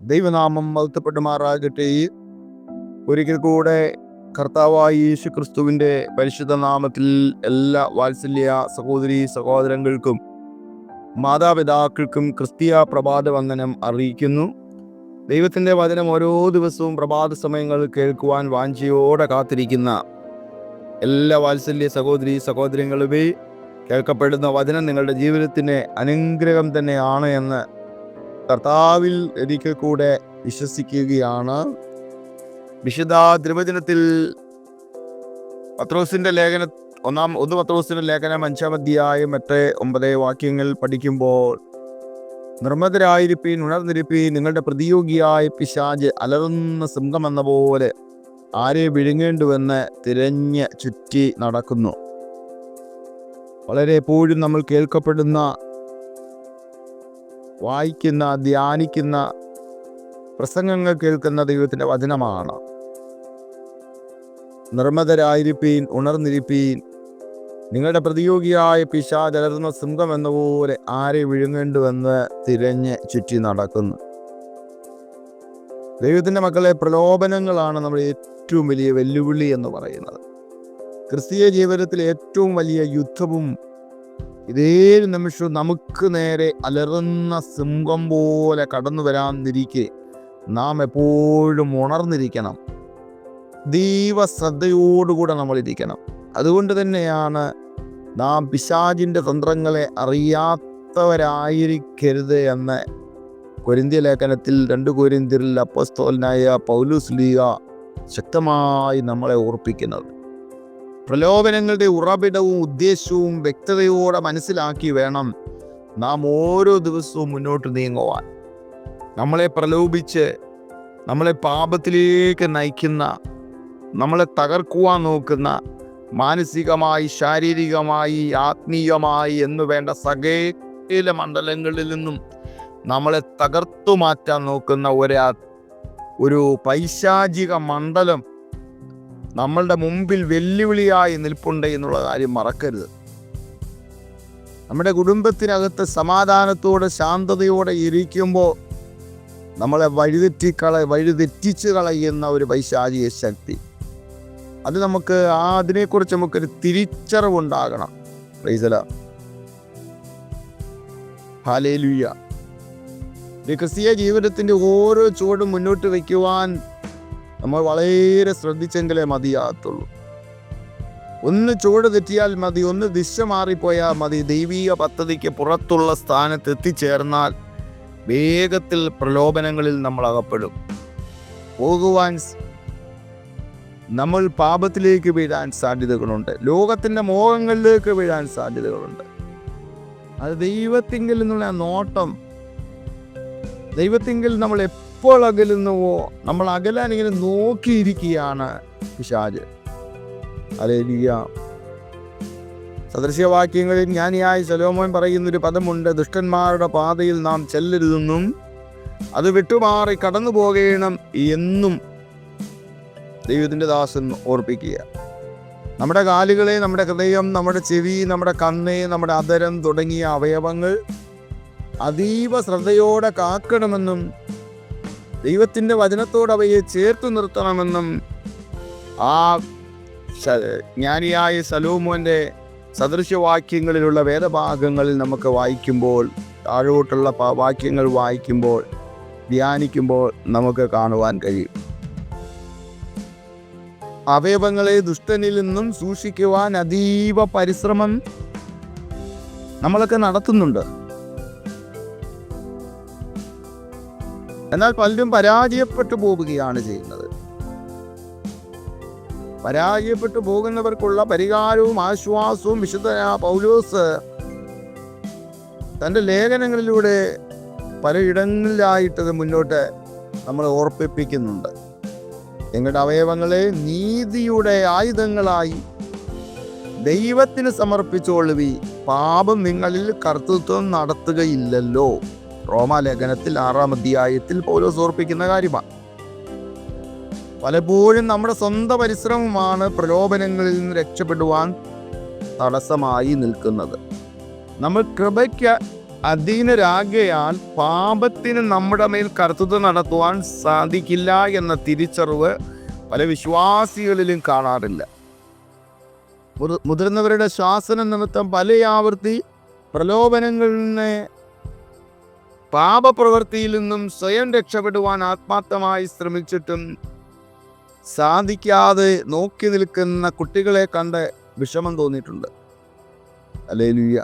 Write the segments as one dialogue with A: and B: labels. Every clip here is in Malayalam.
A: ദൈവനാമം മഹത്വപ്പെടുമാറാകട്ടെ ഒരിക്കൽ കൂടെ കർത്താവായ യേശു ക്രിസ്തുവിന്റെ പരിശുദ്ധ നാമത്തിൽ എല്ലാ വാത്സല്യ സഹോദരി സഹോദരങ്ങൾക്കും മാതാപിതാക്കൾക്കും ക്രിസ്തീയ പ്രഭാത വന്ദനം അറിയിക്കുന്നു. ദൈവത്തിന്റെ വചനം ഓരോ ദിവസവും പ്രഭാത സമയങ്ങൾ കേൾക്കുവാൻ വാഞ്ചയോടെ കാത്തിരിക്കുന്ന എല്ലാ വാത്സല്യ സഹോദരി സഹോദരങ്ങളുമേ കേൾക്കപ്പെടുന്ന വചനം നിങ്ങളുടെ ജീവിതത്തിന് അനുഗ്രഹം തന്നെയാണ് എന്ന് കർത്താവിൽ എനിക്ക് കൂടെ വിശ്വസിക്കുകയാണ്. വിശുദ്ധ തിരുവചനത്തിൽ പത്രോസിന്റെ ലേഖന ഒന്നാം ഒന്ന് പത്രോസിന്റെ ലേഖനം അഞ്ചാം അധ്യായം എട്ട് ഒമ്പത് വാക്യങ്ങൾ പഠിക്കുമ്പോൾ നിർമ്മതരായിരിപ്പീൻ ഉണർന്നിരിപ്പീൻ നിങ്ങളുടെ പ്രതിയോഗിയായ പിശാജ് അലറുന്ന സിംഹം എന്ന പോലെ ആരെ വിഴുങ്ങേണ്ടുവെന്ന് തിരഞ്ഞ് ചുറ്റി നടക്കുന്നു. വളരെ എപ്പോഴും നമ്മൾ കേൾക്കപ്പെടുന്ന വായിക്കുന്ന ധ്യാനിക്കുന്ന പ്രസംഗങ്ങൾ കേൾക്കുന്ന ദൈവത്തിന്റെ വചനമാണ്. നിർമ്മതരായിരിപ്പീൻ ഉണർന്നിരിപ്പീൻ നിങ്ങളുടെ പ്രതിയോഗിയായ പിശാചലർന്ന സിംഹം എന്ന പോലെ ആരെ വിഴുങ്ങേണ്ടുവെന്ന് തിരഞ്ഞ് ചുറ്റി നടക്കുന്നു. ദൈവത്തിന്റെ മക്കളെ പ്രലോഭനങ്ങളാണ് നമ്മൾ ഏറ്റവും വലിയ വെല്ലുവിളി എന്ന് പറയുന്നത്. ക്രിസ്തീയ ജീവിതത്തിലെ ഏറ്റവും വലിയ യുദ്ധവും ഇതേ നിമിഷവും നമുക്ക് നേരെ അലറുന്ന സിംഹം പോലെ കടന്നു വരാന്നിരിക്കെ നാം എപ്പോഴും ഉണർന്നിരിക്കണം. ദൈവശ്രദ്ധയോടുകൂടെ നമ്മൾ ഇരിക്കണം അതുകൊണ്ട് തന്നെയാണ് നാം പിശാചിന്റെ തന്ത്രങ്ങളെ അറിയാത്തവരായിരിക്കരുത് എന്ന് കൊരിന്തിയ ലേഖനത്തിൽ രണ്ട് കൊരിന്തിരിൽ അപ്പസ്തോലനായ പൗലൂസ് ലീഗ ശക്തമായി നമ്മളെ ഓർപ്പിക്കുന്നത്. പ്രലോഭനങ്ങളുടെ ഉറവിടവും ഉദ്ദേശവും വ്യക്തതയോടെ മനസ്സിലാക്കി വേണം നാം ഓരോ ദിവസവും മുന്നോട്ട് നീങ്ങുവാൻ. നമ്മളെ പ്രലോഭിച്ച് നമ്മളെ പാപത്തിലേക്ക് നയിക്കുന്ന നമ്മളെ തകർക്കുവാൻ നോക്കുന്ന മാനസികമായി ശാരീരികമായി ആത്മീയമായി എന്നു വേണ്ട സകല മണ്ഡലങ്ങളിൽ നിന്നും നമ്മളെ തകർത്തു മാറ്റാൻ നോക്കുന്ന ഒരാ ഒരു പൈശാചിക മണ്ഡലം നമ്മളുടെ മുമ്പിൽ വെല്ലുവിളിയായി നിൽപ്പുണ്ട് എന്നുള്ള കാര്യം മറക്കരുത്. നമ്മുടെ കുടുംബത്തിനകത്ത് സമാധാനത്തോടെ ശാന്തതയോടെ ഇരിക്കുമ്പോൾ നമ്മളെ വഴിതെറ്റിക്കള വഴിതെറ്റിച്ച് കളയുന്ന ഒരു പൈശാചിക ശക്തി. അത് നമുക്ക് ആ അതിനെക്കുറിച്ച് നമുക്കൊരു തിരിച്ചറിവുണ്ടാകണം. പ്രൈസല ഹാലേലുയ്യ ക്രിസ്തീയ ജീവിതത്തിന്റെ ഓരോ ചുവടും മുന്നോട്ട് വയ്ക്കുവാൻ നമ്മൾ വളരെ ശ്രദ്ധിച്ചെങ്കിലേ മതിയാകത്തുള്ളൂ. ഒന്ന് ചുവട് തെറ്റിയാൽ മതി ഒന്ന് ദിശ മാറിപ്പോയാൽ മതി. ദൈവീക പദ്ധതിക്ക് പുറത്തുള്ള സ്ഥാനത്ത് എത്തിച്ചേർന്നാൽ വേഗത്തിൽ പ്രലോഭനങ്ങളിൽ നമ്മൾ അകപ്പെടും. പോകുവാൻ നമ്മൾ പാപത്തിലേക്ക് വീഴാൻ സാധ്യതകളുണ്ട്. ലോകത്തിന്റെ മോഹങ്ങളിലേക്ക് വീഴാൻ സാധ്യതകളുണ്ട്. അത് ദൈവത്തിങ്കിൽ നിന്നുള്ള നോട്ടം ദൈവത്തിങ്കിൽ നമ്മൾ എപ്പോൾ അകലുന്നുവോ നമ്മൾ അകലാൻ ഇങ്ങനെ നോക്കിയിരിക്കുകയാണ് പിശാജ്. അലേലിയ സദൃശ്യവാക്യങ്ങളിൽ ജ്ഞാനിയായ സലോമോൻ പറയുന്നൊരു പദമുണ്ട് ദുഷ്ടന്മാരുടെ പാതയിൽ നാം ചെല്ലരുതെന്നും അത് വിട്ടുമാറി കടന്നു പോകണം എന്നും ദൈവത്തിന്റെ ദാസൻ ഓർപ്പിക്കുക. നമ്മുടെ കാലുകളെ നമ്മുടെ ഹൃദയം നമ്മുടെ ചെവി നമ്മുടെ കണ്ണ് നമ്മുടെ അതരം തുടങ്ങിയ അവയവങ്ങൾ അതീവ ശ്രദ്ധയോടെ കാക്കണമെന്നും ദൈവത്തിന്റെ വചനത്തോട് അവയെ ചേർത്ത് നിർത്തണമെന്നും ആ ജ്ഞാനിയായ സലോമോന്റെ സദൃശ്യവാക്യങ്ങളിലുള്ള വേദഭാഗങ്ങളിൽ നമുക്ക് വായിക്കുമ്പോൾ താഴോട്ടുള്ള വാക്യങ്ങൾ വായിക്കുമ്പോൾ ധ്യാനിക്കുമ്പോൾ നമുക്ക് കാണുവാൻ കഴിയും. അവയവങ്ങളെ ദുഷ്ടനിൽ നിന്നും സൂക്ഷിക്കുവാൻ അതീവ പരിശ്രമം നമ്മളൊക്കെ നടത്തുന്നുണ്ട്. എന്നാൽ പലരും പരാജയപ്പെട്ടു പോവുകയാണ് ചെയ്യുന്നത്. പരാജയപ്പെട്ടു പോകുന്നവർക്കുള്ള പരിഹാരവും ആശ്വാസവും വിശുദ്ധ പൗലോസ് തന്റെ ലേഖനങ്ങളിലൂടെ പലയിടങ്ങളിലായിട്ട് മുന്നോട്ട് നമ്മൾ ഓർപ്പിപ്പിക്കുന്നുണ്ട്. നിങ്ങളുടെ അവയവങ്ങളെ നീതിയുടെ ആയുധങ്ങളായി ദൈവത്തിന് സമർപ്പിച്ചുകൊള്ളുവി. പാപം നിങ്ങളിൽ കർത്തൃത്വം നടത്തുകയില്ലല്ലോ. റോമാലേഖനത്തിൽ ആറാം അധ്യായത്തിൽ പൗലോസ് ഓർപ്പിക്കുന്ന കാര്യമാണ്. പലപ്പോഴും നമ്മുടെ സ്വന്തം പരിശ്രമമാണ് പ്രലോഭനങ്ങളിൽ നിന്ന് രക്ഷപ്പെടുവാൻ തടസ്സമായി നിൽക്കുന്നത്. നമ്മൾ കൃപയ്ക്ക് അധീനരാകയാൽ പാപത്തിന് നമ്മുടെ മേൽ കർത്തൃത്വം നടത്തുവാൻ സാധിക്കില്ല എന്ന തിരിച്ചറിവ് പല വിശ്വാസികളിലും കാണാറില്ല. മുതിർ- മുതിർന്നവരുടെ ശ്വാസന നിമിത്തം പല ആവർത്തി പ്രലോഭനങ്ങളിൽ നിന്ന് പാപപ്രവൃത്തിയിൽ നിന്നും സ്വയം രക്ഷപ്പെടുവാൻ ആത്മാർത്ഥമായി ശ്രമിച്ചിട്ടും സാധിക്കാതെ നോക്കി നിൽക്കുന്ന കുട്ടികളെ കണ്ട് വിഷമം തോന്നിയിട്ടുണ്ട്. അലേലുയ്യ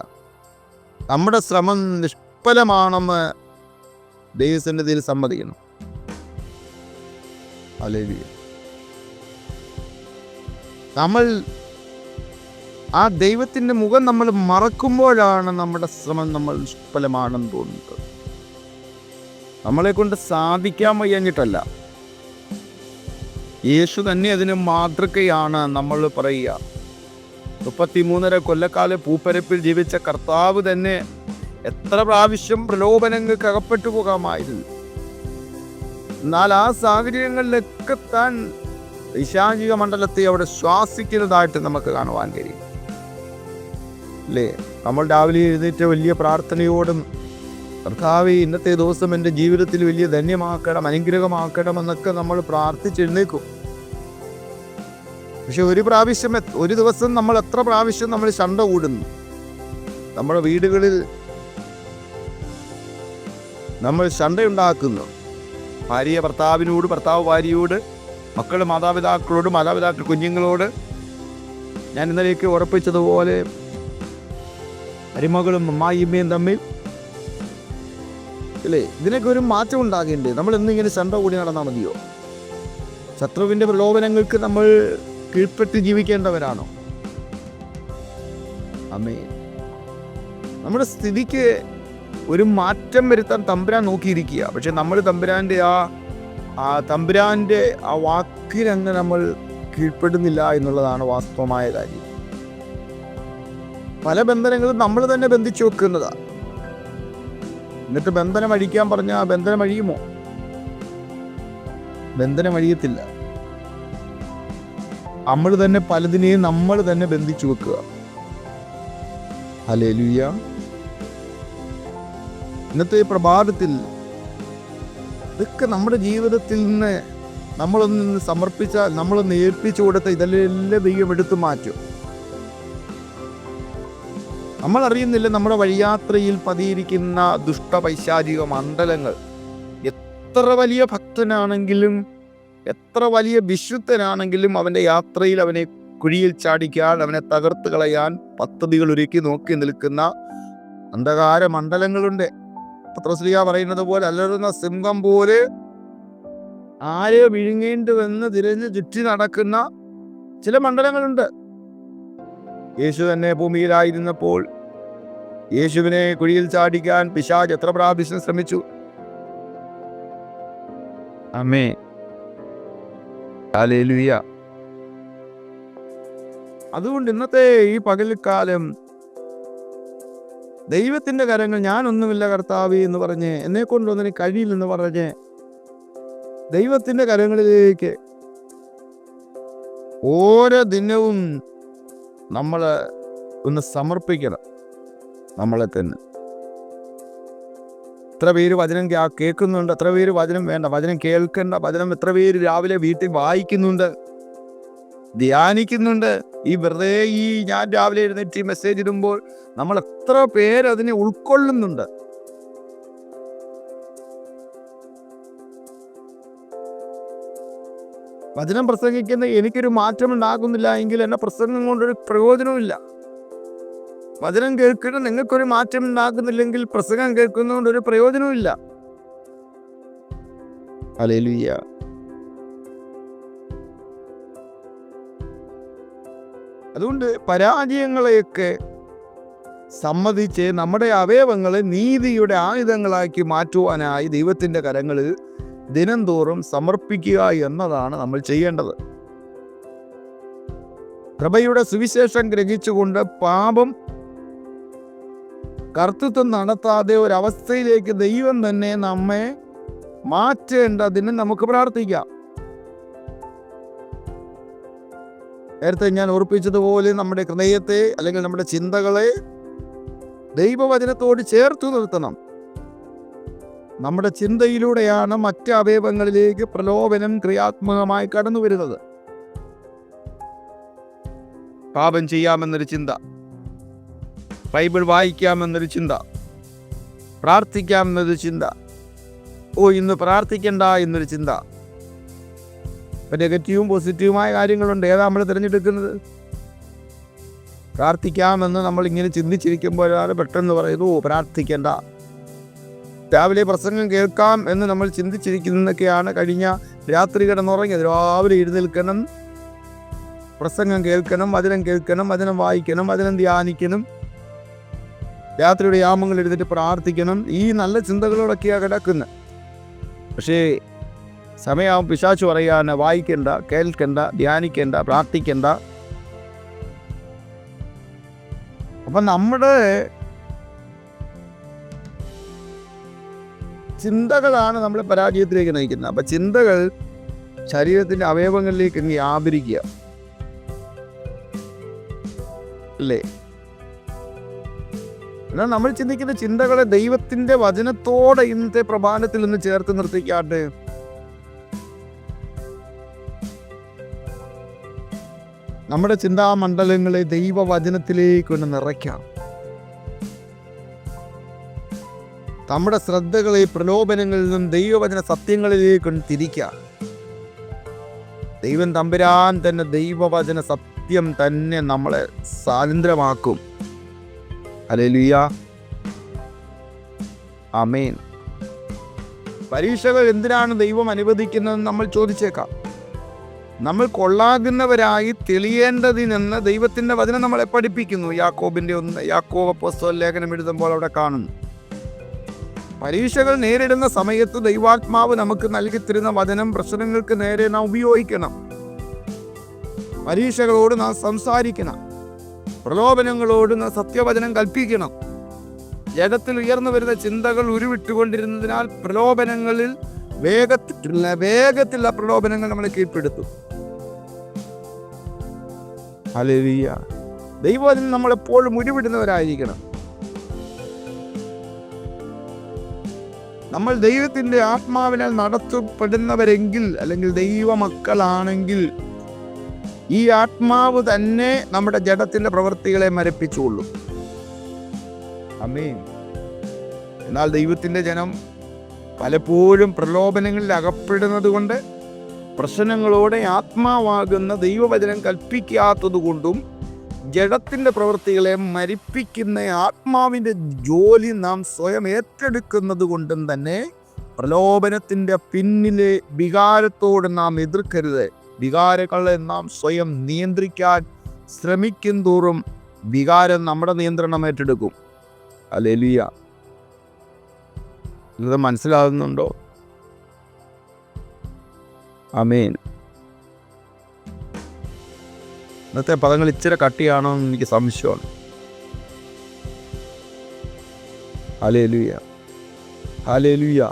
A: നമ്മുടെ ശ്രമം നിഷ്ഫലമാണെന്ന് ദൈവസന്നിധിയിൽ സമ്മതിക്കണം അലേലുയ്യ നമ്മൾ ആ ദൈവത്തിന്റെ മുഖം നമ്മൾ മറക്കുമ്പോഴാണ് നമ്മുടെ ശ്രമം നമ്മൾ നിഷ്ഫലമാണെന്ന് തോന്നുന്നത്. നമ്മളെ കൊണ്ട് സാധിക്കാൻ വയ്യഞ്ഞിട്ടല്ല. യേശു തന്നെ അതിന് മാതൃകയാണ് നമ്മൾ പറയുക. മുപ്പത്തിമൂന്നര കൊല്ലക്കാലം പൂപ്പരപ്പിൽ ജീവിച്ച കർത്താവ് തന്നെ എത്ര പ്രാവശ്യം പ്രലോഭനങ്ങൾക്ക് അകപ്പെട്ടു പോകാമായിരുന്നു. എന്നാൽ ആ സാഹചര്യങ്ങളിലൊക്കെ താൻ ഐശാചിക മണ്ഡലത്തെ അവിടെ ശ്വാസിക്കുന്നതായിട്ട് നമുക്ക് കാണുവാൻ കഴിയും. അല്ലേ? നമ്മൾ രാവിലെ എഴുന്നേറ്റ് വലിയ പ്രാർത്ഥനയോടും കർത്താവ് ഇന്നത്തെ ദിവസം എന്റെ ജീവിതത്തിൽ വലിയ ധന്യമാക്കണം അനുഗ്രഹമാക്കണം എന്നൊക്കെ നമ്മൾ പ്രാർത്ഥിച്ചെഴുന്നേക്കും പക്ഷെ ഒരു പ്രാവശ്യം ഒരു ദിവസം നമ്മൾ എത്ര പ്രാവശ്യം നമ്മൾ ശണ്ട കൂടുന്നു. നമ്മുടെ വീടുകളിൽ നമ്മൾ ശണ്ടയുണ്ടാക്കുന്നു. ഭാര്യ ഭർത്താവിനോട് ഭർത്താവ് ഭാര്യയോട് മക്കൾ മാതാപിതാക്കളോട് മാതാപിതാക്കൾ കുഞ്ഞുങ്ങളോട് ഞാൻ ഇന്നലെയൊക്കെ ഉറപ്പിച്ചതുപോലെ മരുമകളും അമ്മായിമ്മയും തമ്മിൽ അല്ലേ ഇതിനൊക്കെ ഒരു മാറ്റം ഉണ്ടാകേണ്ടേ? നമ്മൾ എന്നിങ്ങനെ ചണ്ട കൂടി നടന്നാൽ മതിയോ? ശത്രുവിന്റെ പ്രലോഭനങ്ങൾക്ക് നമ്മൾ കീഴ്പ്പെട്ട് ജീവിക്കേണ്ടവരാണോ? അമ്മേ നമ്മുടെ സ്ഥിതിക്ക് ഒരു മാറ്റം വരുത്താൻ തമ്പുരാൻ നോക്കിയിരിക്കുക. പക്ഷെ നമ്മൾ തമ്പുരാന്റെ ആ ആ തമ്പുരാന്റെ ആ വാക്കിനങ്ങ് നമ്മൾ കീഴ്പ്പെടുന്നില്ല എന്നുള്ളതാണ് വാസ്തവമായ കാര്യം. പല ബന്ധനങ്ങളും നമ്മൾ തന്നെ ബന്ധിച്ചു വെക്കുന്നതാണ് എന്നിട്ട് ബന്ധനം അഴിക്കാൻ പറഞ്ഞാൽ ബന്ധനം അഴിയുമോ? ബന്ധനം അഴിയത്തില്ല. നമ്മൾ തന്നെ പലതിനെയും നമ്മൾ തന്നെ ബന്ധിച്ചു വെക്കുക. അല്ലേ ലുയ്യ ഇന്നത്തെ പ്രഭാതത്തിൽ ഇതൊക്കെ നമ്മുടെ ജീവിതത്തിൽ നിന്ന് നമ്മളൊന്ന് സമർപ്പിച്ച നമ്മളൊന്ന് ഏൽപ്പിച്ചു കൊടുത്ത ഇതെല്ലാം ദൈവം എടുത്തു മാറ്റും. നമ്മൾ അറിയുന്നില്ല നമ്മുടെ വഴിയാത്രയിൽ പതിയിരിക്കുന്ന ദുഷ്ടപൈശാചിക മണ്ഡലങ്ങൾ. എത്ര വലിയ ഭക്തനാണെങ്കിലും എത്ര വലിയ വിശുദ്ധനാണെങ്കിലും അവന്റെ യാത്രയിൽ അവനെ കുഴിയിൽ ചാടിക്കാൻ അവനെ തകർത്ത് കളയാൻ പദ്ധതികൾ ഒരുക്കി നോക്കി നിൽക്കുന്ന അന്ധകാര മണ്ഡലങ്ങളുണ്ട്. പത്രശ്രീയ പറയുന്നത് പോലെ അലറുന്ന സിംഹം പോലെ ആരെ വിഴുങ്ങേണ്ടുവെന്ന് തിരഞ്ഞ് ചുറ്റി നടക്കുന്ന ചില മണ്ഡലങ്ങളുണ്ട്. യേശു തന്നെ ഭൂമിയിലായിരുന്നപ്പോൾ യേശുവിനെ കുഴിയിൽ ചാടിക്കാൻ പിശാജ് എത്ര പ്രാവശ്യം ശ്രമിച്ചു? അമ്മേ അതുകൊണ്ട് ഇന്നത്തെ ഈ പകൽക്കാലം ദൈവത്തിന്റെ കരങ്ങൾ ഞാനൊന്നുമില്ല കർത്താവ് എന്ന് പറഞ്ഞ് എന്നെ കൊണ്ടൊന്നിന് കഴിയില്ലെന്ന് പറഞ്ഞ് ദൈവത്തിന്റെ കരങ്ങളിലേക്ക് ഓരോ ദിനവും നമ്മൾ ഒന്ന് സമർപ്പിക്കണം. നമ്മളെ തന്നെ. എത്ര പേര് വചനം കേൾക്കുന്നുണ്ട്? എത്ര പേര് വചനം വേണ്ട? വചനം കേൾക്കേണ്ട വചനം എത്ര പേര് രാവിലെ വീട്ടിൽ വായിക്കുന്നുണ്ട്? ധ്യാനിക്കുന്നുണ്ട്? ഈ വെറുതെ ഈ ഞാൻ രാവിലെ എഴുന്നേറ്റ് മെസ്സേജ് ഇടുമ്പോൾ നമ്മൾ എത്ര പേര് അതിനെ ഉൾക്കൊള്ളുന്നുണ്ട്? വചനം പ്രസംഗിക്കുന്ന എനിക്കൊരു മാറ്റം ഉണ്ടാകുന്നില്ല എങ്കിൽ എന്നെ പ്രസംഗം കൊണ്ടൊരു പ്രയോജനവുമില്ല. വചനം കേൾക്കുന്ന നിങ്ങൾക്കൊരു മാറ്റം ഉണ്ടാകുന്നില്ലെങ്കിൽ പ്രസംഗം കേൾക്കുന്നതുകൊണ്ട് ഒരു പ്രയോജനവുമില്ല അലേലുയ്യ അതുകൊണ്ട് പരാജയങ്ങളെയൊക്കെ സമ്മതിച്ച് നമ്മുടെ അവയവങ്ങളെ നീതിയുടെ ആയുധങ്ങളാക്കി മാറ്റുവാനായി ദൈവത്തിന്റെ കരങ്ങളിൽ ദിനംതോറും സമർപ്പിക്കുക എന്നതാണ് നമ്മൾ ചെയ്യേണ്ടത്. കൃപയുടെ സുവിശേഷം ഗ്രഹിച്ചുകൊണ്ട് പാപം കർത്തൃത്വം നടത്താതെ ഒരവസ്ഥയിലേക്ക് ദൈവം തന്നെ നമ്മെ മാറ്റേണ്ടതിന് നമുക്ക് പ്രാർത്ഥിക്കാം. നേരത്തെ ഞാൻ ഓർപ്പിച്ചതുപോലെ നമ്മുടെ ഹൃദയത്തെ അല്ലെങ്കിൽ നമ്മുടെ ചിന്തകളെ ദൈവവചനത്തോട് ചേർത്തു നിർത്തണം. നമ്മുടെ ചിന്തയിലൂടെയാണ് മറ്റ് അവയവങ്ങളിലേക്ക് പ്രലോഭനം ക്രിയാത്മകമായി കടന്നു വരുന്നത് പാപം ചെയ്യാമെന്നൊരു ചിന്ത. ബൈബിൾ വായിക്കാമെന്നൊരു ചിന്ത. പ്രാർത്ഥിക്കാമെന്നൊരു ചിന്ത. ഓ ഇന്ന് പ്രാർത്ഥിക്കണ്ട എന്നൊരു ചിന്ത. ഇപ്പം നെഗറ്റീവും പോസിറ്റീവുമായ കാര്യങ്ങളുണ്ട്. ഏതാ നമ്മൾ തിരഞ്ഞെടുക്കുന്നത്? പ്രാർത്ഥിക്കാമെന്ന് നമ്മൾ ഇങ്ങനെ ചിന്തിച്ചിരിക്കുമ്പോഴാണ് പെട്ടെന്ന് പറയുന്നു ഓ പ്രാർത്ഥിക്കേണ്ട. രാവിലെ പ്രസംഗം കേൾക്കാം എന്ന് നമ്മൾ ചിന്തിച്ചിരിക്കുന്നതൊക്കെയാണ് കഴിഞ്ഞ രാത്രി കിടന്നുറങ്ങിയത്. രാവിലെ എഴുന്നേൽക്കണം പ്രസംഗം കേൾക്കണം വചനം കേൾക്കണം വചനം വായിക്കണം വചനം ധ്യാനിക്കണം. രാത്രിയുടെ യാമങ്ങൾ എഴുതിട്ട് പ്രാർത്ഥിക്കണം. ഈ നല്ല ചിന്തകളോടൊക്കെയാണ് കിടക്കുന്നത് പക്ഷേ സമയം പിശാച്ചു പറയാൻ വായിക്കണ്ട കേൾക്കണ്ട ധ്യാനിക്കണ്ട പ്രാർത്ഥിക്കണ്ട. അപ്പം നമ്മുടെ ചിന്തകളാണ് നമ്മളെ പരാജയത്തിലേക്ക് നയിക്കുന്നത്. അപ്പം ചിന്തകൾ ശരീരത്തിന്റെ അവയവങ്ങളിലേക്ക് ഇങ്ങനെ ആദരിക്കുക അല്ലേ? എന്നാൽ നമ്മൾ ചിന്തിക്കുന്ന ചിന്തകളെ ദൈവത്തിന്റെ വചനത്തോടെ ഇന്നത്തെ പ്രഭാതത്തിൽ നിന്ന് ചേർത്ത് നിർത്തിക്കാണ്ട്. നമ്മുടെ ചിന്താമണ്ഡലങ്ങളെ ദൈവവചനത്തിലേക്ക് ഒന്ന് നിറയ്ക്കാം. നമ്മുടെ ശ്രദ്ധകളെ പ്രലോഭനങ്ങളിൽ നിന്നും ദൈവവചന സത്യങ്ങളിലേക്ക് ഒന്ന് തിരിക്കാം. ദൈവം തമ്പുരാൻ തന്നെ ദൈവവചന സത്യം തന്നെ നമ്മളെ സ്വാതന്ത്ര്യമാക്കും. അലേലുയ അമേൻ പരീക്ഷകൾ എന്തിനാണ് ദൈവം അനുവദിക്കുന്നതെന്ന് നമ്മൾ ചോദിച്ചേക്കാം. നമ്മൾ കൊള്ളാകുന്നവരായി തെളിയേണ്ടതിനെന്ന് ദൈവത്തിന്റെ വചനം നമ്മളെ പഠിപ്പിക്കുന്നു. യാക്കോബിന്റെ ഒന്ന് യാക്കോബ് പുസ്തക ലേഖനം എഴുതുമ്പോൾ അവിടെ കാണുന്നു. പരീക്ഷകൾ നേരിടുന്ന സമയത്ത് ദൈവാത്മാവ് നമുക്ക് നൽകി തരുന്ന വചനം പ്രശ്നങ്ങൾക്ക് നേരെ നാം ഉപയോഗിക്കണം. പരീക്ഷകളോട് നാം സംസാരിക്കണം. പ്രലോഭനങ്ങളോട് നാം സത്യവചനം കൽപ്പിക്കണം. ജഗത്തിൽ ഉയർന്നു വരുന്ന ചിന്തകൾ ഉരുവിട്ടുകൊണ്ടിരുന്നതിനാൽ പ്രലോഭനങ്ങളിൽ വേഗത്തിലുള്ള വേഗത്തിലുള്ള പ്രലോഭനങ്ങൾ നമ്മളെ കീഴ്പ്പെടുത്തും. ഹല്ലേലൂയ. ദൈവത്തിൽ നമ്മളെപ്പോഴും ഉരുവിടുന്നവരായിരിക്കണം. നമ്മൾ ദൈവത്തിന്റെ ആത്മാവിനാൽ നടത്തപ്പെടുന്നവരെങ്കിൽ അല്ലെങ്കിൽ ദൈവമക്കളാണെങ്കിൽ ഈ ആത്മാവ് തന്നെ നമ്മുടെ ജഡത്തിന്റെ പ്രവൃത്തികളെ മരപ്പിച്ചുകൊള്ളും. അമ്മീൻ എന്നാൽ ദൈവത്തിന്റെ ജനം പലപ്പോഴും പ്രലോഭനങ്ങളിൽ അകപ്പെടുന്നത് കൊണ്ട് പ്രശ്നങ്ങളോടെ ആത്മാവാകുന്ന ദൈവവചനം കൽപ്പിക്കാത്തത് കൊണ്ടും ജഡത്തിന്റെ പ്രവൃത്തികളെ മരിപ്പിക്കുന്ന ആത്മാവിന്റെ ജോലി നാം സ്വയം ഏറ്റെടുക്കുന്നത് കൊണ്ടും തന്നെ പ്രലോഭനത്തിന്റെ പിന്നിലെ വികാരത്തോട് നാം എതിർക്കരുത്. വികാരങ്ങളെ നാം സ്വയം നിയന്ത്രിക്കാൻ ശ്രമിക്കും തോറും വികാരം നമ്മുടെ നിയന്ത്രണം ഏറ്റെടുക്കും. അല്ലെലിയ ഇത് മനസ്സിലാകുന്നുണ്ടോ? അമേൻ ഇന്നത്തെ പദങ്ങൾ ഇച്ചിരി കട്ടിയാണോ എന്ന് എനിക്ക് സംശയമാണ്. ഹാലേലുയ ഹാലേലുയ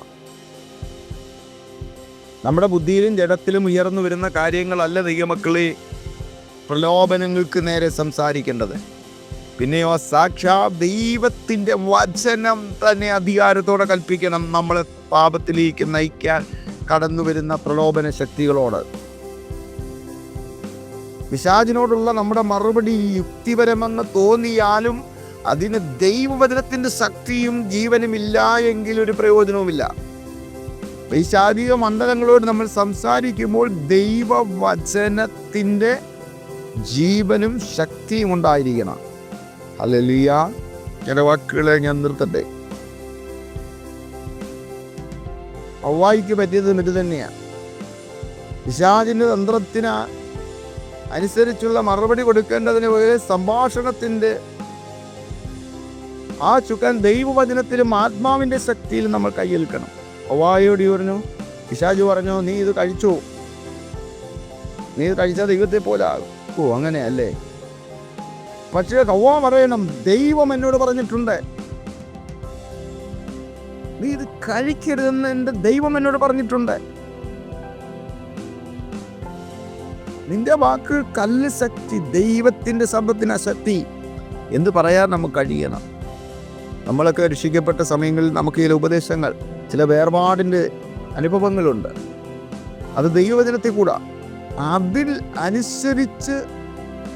A: നമ്മുടെ ബുദ്ധിയിലും ജഡത്തിലും ഉയർന്നു വരുന്ന കാര്യങ്ങളല്ല ദൈവമക്കളെ പ്രലോഭനങ്ങൾക്ക് നേരെ സംസാരിക്കേണ്ടത്. പിന്നെയോ സാക്ഷാ ദൈവത്തിന്റെ വചനം തന്നെ അധികാരത്തോടെ കൽപ്പിക്കണം. നമ്മളെ പാപത്തിലേക്ക് നയിക്കാൻ കടന്നു വരുന്ന പ്രലോഭന ശക്തികളോട്. പിശാചിനോടുള്ള നമ്മുടെ മറുപടി യുക്തിപരമെന്ന് തോന്നിയാലും അതിന് ദൈവവചനത്തിന്റെ ശക്തിയും ജീവനും ഇല്ല എങ്കിൽ ഒരു പ്രയോജനവുമില്ല. പൈശാചിക മണ്ഡലങ്ങളോട് നമ്മൾ സംസാരിക്കുമ്പോൾ ദൈവവചനത്തിന്റെ ജീവനും ശക്തിയും ഉണ്ടായിരിക്കണം. അല്ലലിയ ചില വാക്കുകളെ ഞാൻ നിർത്തട്ടെ. ഹവായിക്ക് പറ്റിയതും ഇത് തന്നെയാണ് പിശാചിന്റെ തന്ത്രത്തിന് അനുസരിച്ചുള്ള മറുപടി കൊടുക്കേണ്ടതിന് പകരം സംഭാഷണത്തിന്റെ ആ ചുക്കാൻ ദൈവവചനത്തിലും ആത്മാവിന്റെ ശക്തിയിലും നമ്മൾ കയ്യേൽക്കണം ഹവായോട് പറഞ്ഞു പിശാജു പറഞ്ഞു നീ ഇത് കഴിച്ചു? നീ ഇത് കഴിച്ചാൽ ദൈവത്തെ പോലെ ഓ അങ്ങനെയല്ലേ? പക്ഷേ കവ്വ പറയണം ദൈവം എന്നോട് പറഞ്ഞിട്ടുണ്ട്. നീ ഇത് കഴിക്കരുതെന്ന് എന്റെ ദൈവം എന്നോട് പറഞ്ഞിട്ടുണ്ട്. നിന്റെ വാക്ക് കല്ല് ശക്തി ദൈവത്തിന്റെ ശബ്ദത്തിന് അശക്തി എന്ന് പറയാൻ നമുക്ക് കഴിയണം. നമ്മളൊക്കെ രക്ഷിക്കപ്പെട്ട സമയങ്ങളിൽ നമുക്ക് ചില ഉപദേശങ്ങൾ ചില വേർപാടിന്റെ അനുഭവങ്ങളുണ്ട്. അത് ദൈവവചനത്തിൽ കൂടാ. അതിൽ അനുസരിച്ച്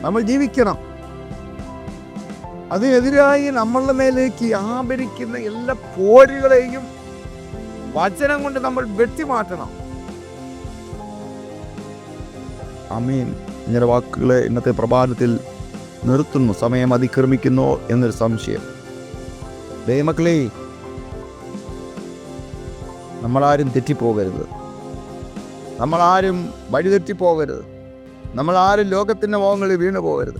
A: നമ്മൾ ജീവിക്കണം. അതിനെതിരായി നമ്മളുടെ മേലേക്ക് ആപരിക്കുന്ന എല്ലാ പോരുകളെയും വചനം കൊണ്ട് നമ്മൾ വെട്ടിമാറ്റണം. അമീൻ ഇങ്ങനെ വാക്കുകളെ ഇന്നത്തെ പ്രഭാതത്തിൽ നിർത്തുന്നു. സമയം അതിക്രമിക്കുന്നു എന്നൊരു സംശയം. ദൈവമക്കളെ നമ്മളാരും തെറ്റിപ്പോകരുത്. നമ്മളാരും വഴിതെറ്റിപ്പോകരുത്. നമ്മളാരും ലോകത്തിന്റെ മോഹങ്ങളിൽ വീണു പോകരുത്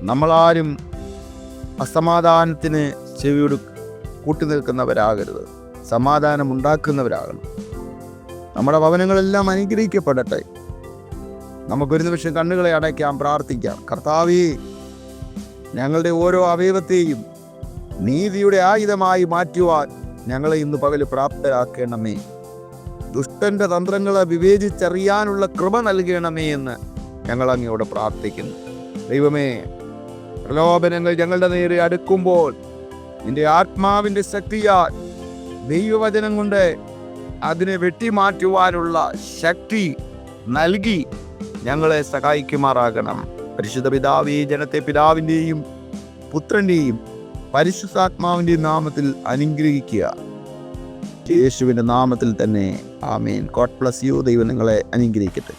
A: നമ്മളാരും അസമാധാനത്തിന് ചെവിയോട് കൂട്ടി നിൽക്കുന്നവരാകരുത്. സമാധാനം ഉണ്ടാക്കുന്നവരാകണം. നമ്മുടെ ഭവനങ്ങളെല്ലാം അനുഗ്രഹിക്കപ്പെടട്ടെ. നമുക്കൊരു നിമിഷം കണ്ണുകളെ അടയ്ക്കാം പ്രാർത്ഥിക്കാം. കർത്താവേ ഞങ്ങളുടെ ഓരോ അവയവത്തെയും നീതിയുടെ ആയുധമായി മാറ്റുവാൻ ഞങ്ങളെ ഇന്ന് പകൽ പ്രാപ്തരാക്കണമേ. ദുഷ്ടന്റെ തന്ത്രങ്ങളെ വിവേചിച്ചറിയാനുള്ള കൃപ നൽകണമേ എന്ന് ഞങ്ങൾ അങ്ങയോട് പ്രാർത്ഥിക്കുന്നു. ദൈവമേ പ്രലോഭനങ്ങൾ ഞങ്ങളുടെ നേരെ അടുക്കുമ്പോൾ നിന്റെ ആത്മാവിന്റെ ശക്തിയാൽ ദൈവവചനം കൊണ്ട് അതിനെ വെട്ടിമാറ്റുവാനുള്ള ശക്തി നൽകി ഞങ്ങളെ സഹായിക്കുമാറാകണം. പരിശുദ്ധ പിതാവ് ഈ ജനത്തെ പിതാവിന്റെയും പുത്രന്റെയും പരിശുദ്ധാത്മാവിന്റെയും നാമത്തിൽ അനുഗ്രഹിക്കുക. യേശുവിന്റെ നാമത്തിൽ തന്നെ. ആമേൻ. ഗോഡ് പ്ലസ് യു ദൈവം നിങ്ങളെ അനുഗ്രഹിക്കട്ടെ.